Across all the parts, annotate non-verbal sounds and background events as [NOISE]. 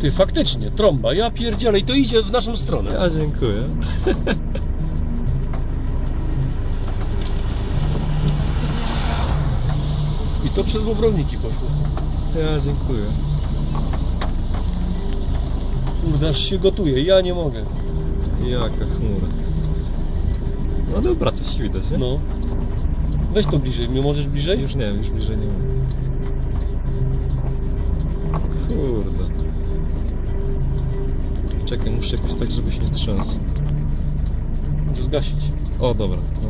Ty, faktycznie, trąba, ja pierdzielę i to idzie w naszą stronę. Ja dziękuję. I to przez Bobrowniki poszło. Ja dziękuję. Kurde, aż się gotuje, ja nie mogę. Jaka chmura. No dobra, coś widać, nie? No. Weź to bliżej, nie możesz bliżej? Już nie wiem, już bliżej nie mam. Kurde. Czekaj, muszę jakoś tak, żeby się nie trzęsł. Może zgasić. O, dobra. No.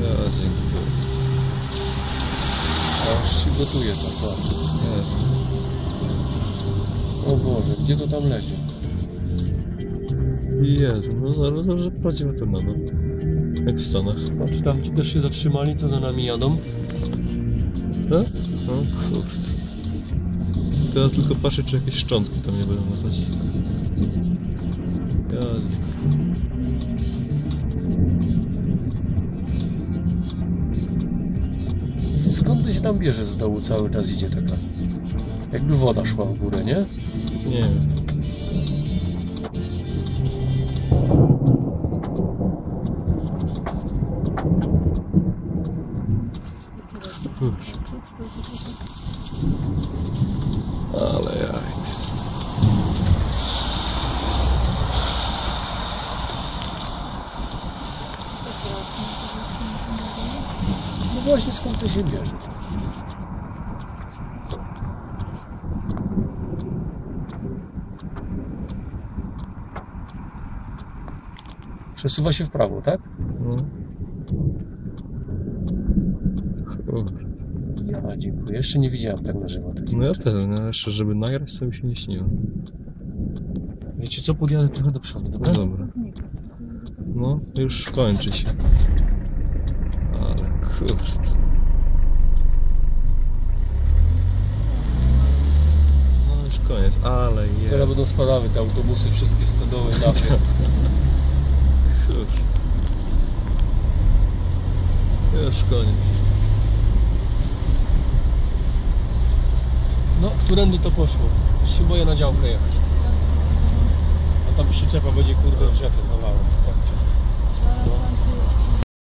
Ja dziękuję. Aż się gotuje patrz. Jezu. O Boże, gdzie to tam lezie? Jezu, no zaraz, zaraz prawdziwa tornado. Jak w Stanach. Patrz, tam ci też się zatrzymali, co za nami jadą. Tak? No kurde. Teraz tylko patrzę, czy jakieś szczątki tam nie będą latać. Ja... Skąd to się tam bierze z dołu cały czas idzie taka? Jakby woda szła w górę, nie? Nie wiem. Uff. Ale jajc. No właśnie skąd to się bierze? Przesuwa się w prawo, tak? No. Kurde. Ja dziękuję. Jeszcze nie widziałem tak na żywo. No ja też, no jeszcze żeby nagrać sobie się nie śniło. Wiecie co? Podjadę trochę do przodu, No dobra? dobra. No, już kończy się. Ale kurde. No już koniec, ale jest. Teraz będą spadały te autobusy, wszystkie stodoły, dachy. [LAUGHS] Już. Już koniec. No, którędy to poszło? Się boję na działkę jechać. A tam przyczepa będzie kurde w rzece zawałem. Tak.